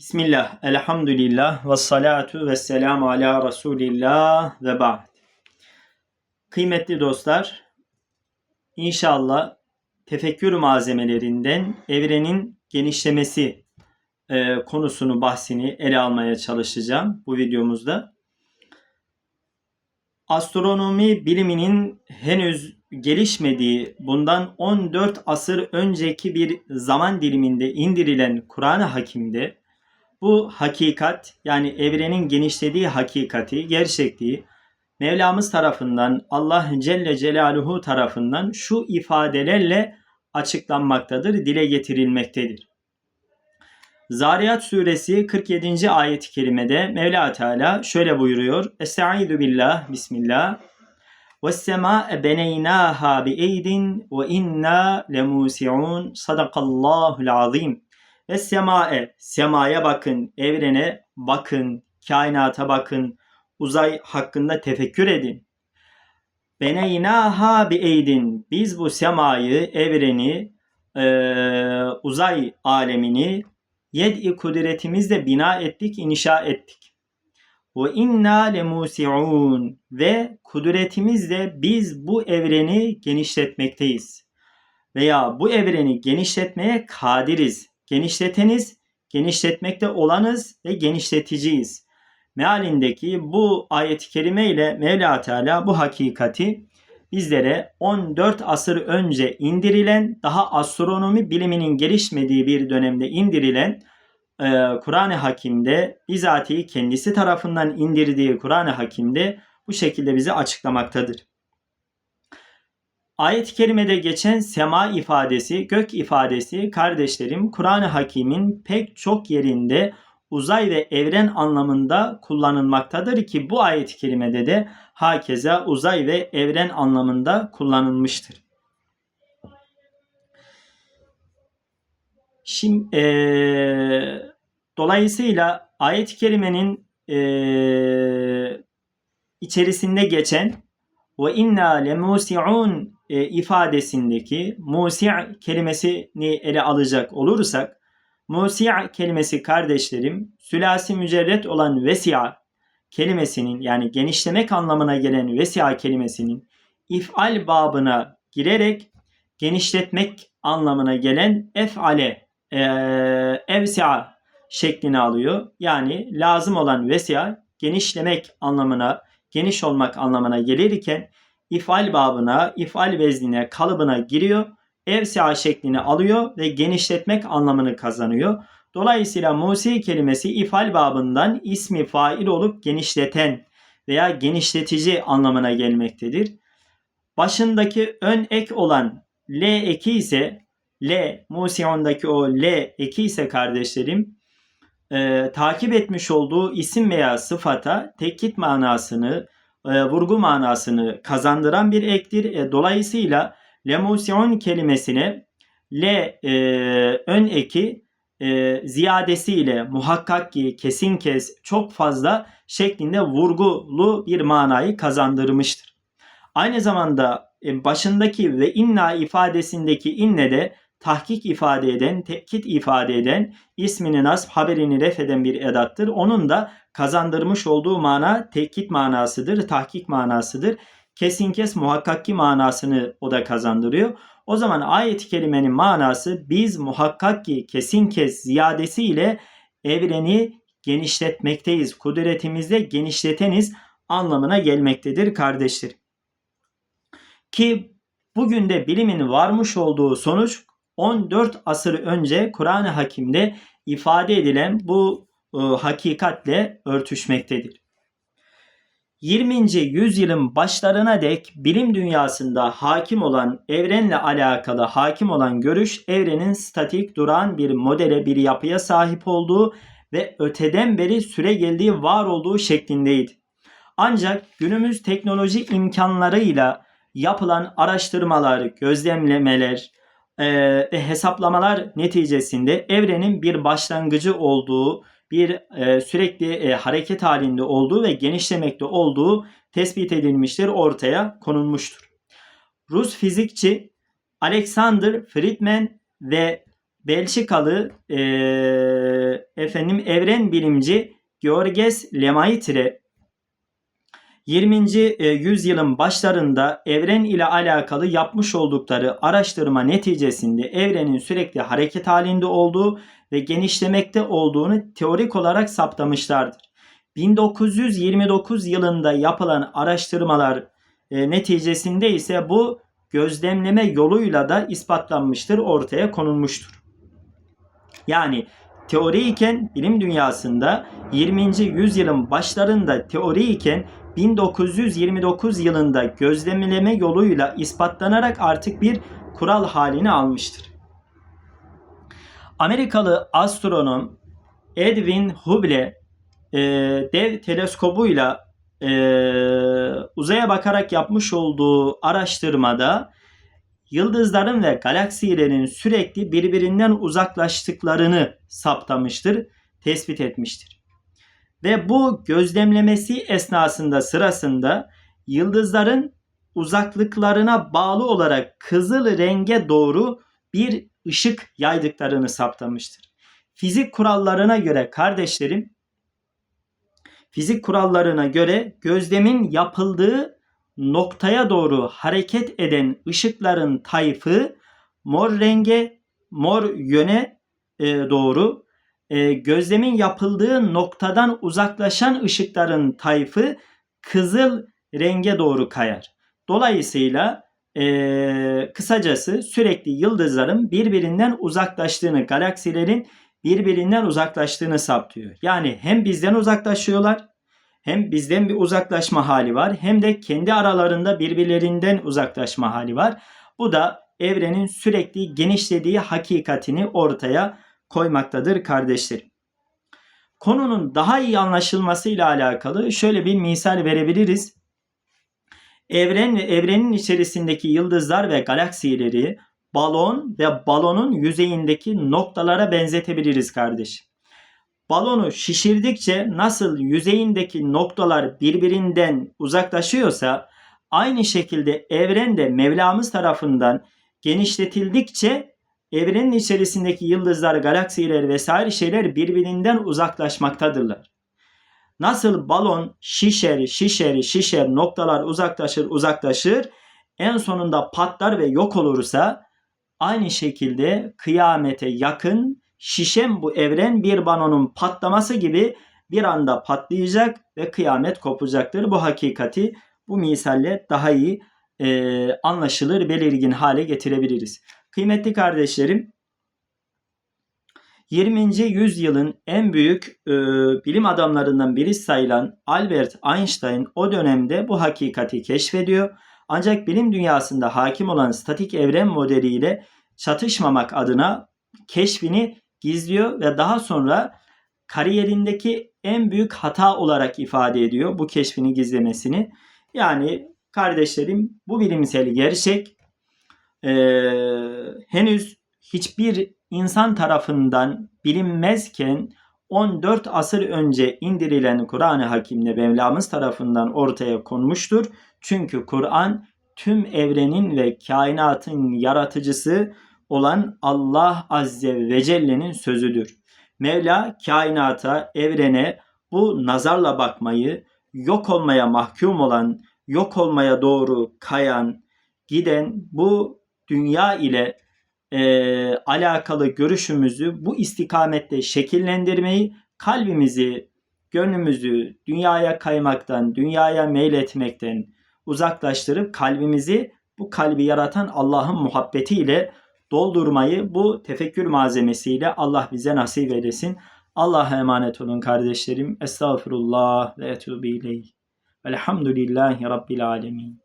Bismillah, elhamdülillah, ve salatu ve selamu ala Resulillah ve ba'd. Kıymetli dostlar, inşallah tefekkür malzemelerinden evrenin genişlemesi e, konusunu, bahsini ele almaya çalışacağım bu videomuzda. Astronomi biliminin henüz gelişmediği bundan 14 asır önceki bir zaman diliminde indirilen Kur'an-ı Hakim'de bu hakikat yani evrenin genişlediği hakikati, gerçekliği Mevlamız tarafından Allah Celle Celaluhu tarafından şu ifadelerle açıklanmaktadır, dile getirilmektedir. Zariyat suresi 47. ayet-i kerimede Mevla Teala şöyle buyuruyor. Estaizu billah, bismillah. وَالسَّمَاءَ بَنَيْنَاهَا بِاَيْدٍ وَاِنَّا لَمُوسِعُونَ Sadakallahul azim. ve semae, semaya bakın, evrene bakın, kainata bakın, uzay hakkında tefekkür edin. Beneynaha bi eydin. Biz bu semayı, evreni, e, uzay alemini yed'i kudretimizle bina ettik, inşa ettik. Ve inna lemusiun ve kudretimizle biz bu evreni genişletmekteyiz. Veya bu evreni genişletmeye kadiriz genişleteniz, genişletmekte olanız ve genişleticiyiz. Mealindeki bu ayet-i kerime ile Mevla Teala bu hakikati bizlere 14 asır önce indirilen, daha astronomi biliminin gelişmediği bir dönemde indirilen e, Kur'an-ı Hakim'de bizatihi kendisi tarafından indirdiği Kur'an-ı Hakim'de bu şekilde bize açıklamaktadır. Ayet-i kerimede geçen sema ifadesi, gök ifadesi kardeşlerim Kur'an-ı Hakim'in pek çok yerinde uzay ve evren anlamında kullanılmaktadır ki bu ayet-i kerimede de hakeza uzay ve evren anlamında kullanılmıştır. Şimdi e, dolayısıyla ayet-i kerimenin e, içerisinde geçen ve inna lemusi'un e, ifadesindeki musi' kelimesini ele alacak olursak musi' kelimesi kardeşlerim sülasi mücerret olan vesi'a kelimesinin yani genişlemek anlamına gelen vesi'a kelimesinin if'al babına girerek genişletmek anlamına gelen ef'ale e, evsi'a şeklini alıyor. Yani lazım olan vesi'a genişlemek anlamına, geniş olmak anlamına gelirken ifal babına, ifal veznine, kalıbına giriyor. Evsi'a şeklini alıyor ve genişletmek anlamını kazanıyor. Dolayısıyla Musi kelimesi ifal babından ismi fail olup genişleten veya genişletici anlamına gelmektedir. Başındaki ön ek olan L eki ise L, Musi'ondaki o L eki ise kardeşlerim e, takip etmiş olduğu isim veya sıfata tekkit manasını e, vurgu manasını kazandıran bir ektir. E, dolayısıyla lemusyon kelimesine le e, ön eki e, ziyadesiyle muhakkak ki kesin kes çok fazla şeklinde vurgulu bir manayı kazandırmıştır. Aynı zamanda e, başındaki ve inna ifadesindeki inne de tahkik ifade eden, tekkit ifade eden, ismini nasb, haberini ref eden bir edattır. Onun da kazandırmış olduğu mana tekkit manasıdır, tahkik manasıdır. Kesin kes muhakkaki manasını o da kazandırıyor. O zaman ayet-i kerimenin manası biz muhakkak ki kesin kes ziyadesiyle evreni genişletmekteyiz. Kudretimizde genişleteniz anlamına gelmektedir kardeşler. Ki bugün de bilimin varmış olduğu sonuç 14 asır önce Kur'an-ı Hakim'de ifade edilen bu e, hakikatle örtüşmektedir. 20. yüzyılın başlarına dek bilim dünyasında hakim olan evrenle alakalı hakim olan görüş evrenin statik duran bir modele bir yapıya sahip olduğu ve öteden beri süre geldiği var olduğu şeklindeydi. Ancak günümüz teknoloji imkanlarıyla yapılan araştırmalar, gözlemlemeler, e, ve hesaplamalar neticesinde evrenin bir başlangıcı olduğu, bir e, sürekli e, hareket halinde olduğu ve genişlemekte olduğu tespit edilmiştir, ortaya konulmuştur. Rus fizikçi Alexander Friedman ve Belçikalı e, efendim evren bilimci Georges Lemaitre 20. e, yüzyılın başlarında evren ile alakalı yapmış oldukları araştırma neticesinde evrenin sürekli hareket halinde olduğu ve genişlemekte olduğunu teorik olarak saptamışlardır. 1929 yılında yapılan araştırmalar e, neticesinde ise bu gözlemleme yoluyla da ispatlanmıştır, ortaya konulmuştur. Yani teori iken bilim dünyasında 20. yüzyılın başlarında teori iken 1929 yılında gözlemleme yoluyla ispatlanarak artık bir kural halini almıştır. Amerikalı astronom Edwin Hubble e, dev teleskobuyla e, uzaya bakarak yapmış olduğu araştırmada yıldızların ve galaksilerin sürekli birbirinden uzaklaştıklarını saptamıştır, tespit etmiştir. Ve bu gözlemlemesi esnasında sırasında yıldızların uzaklıklarına bağlı olarak kızıl renge doğru bir ışık yaydıklarını saptamıştır. Fizik kurallarına göre kardeşlerim, fizik kurallarına göre gözlemin yapıldığı noktaya doğru hareket eden ışıkların tayfı mor renge, mor yöne e, doğru, e, gözlemin yapıldığı noktadan uzaklaşan ışıkların tayfı kızıl renge doğru kayar. Dolayısıyla e, kısacası sürekli yıldızların birbirinden uzaklaştığını, galaksilerin birbirinden uzaklaştığını saptıyor. Yani hem bizden uzaklaşıyorlar hem bizden bir uzaklaşma hali var hem de kendi aralarında birbirlerinden uzaklaşma hali var. Bu da evrenin sürekli genişlediği hakikatini ortaya koymaktadır kardeşlerim. Konunun daha iyi anlaşılmasıyla alakalı şöyle bir misal verebiliriz. Evren evrenin içerisindeki yıldızlar ve galaksileri balon ve balonun yüzeyindeki noktalara benzetebiliriz kardeşim balonu şişirdikçe nasıl yüzeyindeki noktalar birbirinden uzaklaşıyorsa aynı şekilde evren de Mevlamız tarafından genişletildikçe evrenin içerisindeki yıldızlar, galaksiler vesaire şeyler birbirinden uzaklaşmaktadırlar. Nasıl balon şişer, şişer, şişer, noktalar uzaklaşır, uzaklaşır, en sonunda patlar ve yok olursa aynı şekilde kıyamete yakın şişen bu evren bir balonun patlaması gibi bir anda patlayacak ve kıyamet kopacaktır. Bu hakikati bu misalle daha iyi e, anlaşılır, belirgin hale getirebiliriz. Kıymetli kardeşlerim, 20. yüzyılın en büyük e, bilim adamlarından biri sayılan Albert Einstein o dönemde bu hakikati keşfediyor. Ancak bilim dünyasında hakim olan statik evren modeliyle çatışmamak adına keşfini gizliyor ve daha sonra kariyerindeki en büyük hata olarak ifade ediyor bu keşfini gizlemesini. Yani kardeşlerim bu bilimsel gerçek e, henüz hiçbir insan tarafından bilinmezken 14 asır önce indirilen Kur'an-ı Hakim'de Mevlamız tarafından ortaya konmuştur. Çünkü Kur'an tüm evrenin ve kainatın yaratıcısı olan Allah Azze ve Celle'nin sözüdür. Mevla kainata, evrene bu nazarla bakmayı, yok olmaya mahkum olan, yok olmaya doğru kayan, giden bu dünya ile e, alakalı görüşümüzü bu istikamette şekillendirmeyi, kalbimizi, gönlümüzü dünyaya kaymaktan, dünyaya meyletmekten uzaklaştırıp kalbimizi bu kalbi yaratan Allah'ın muhabbetiyle doldurmayı bu tefekkür malzemesiyle Allah bize nasip edesin. Allah'a emanet olun kardeşlerim. Estağfurullah ve etûbü ileyh. Velhamdülillahi Rabbil alemin.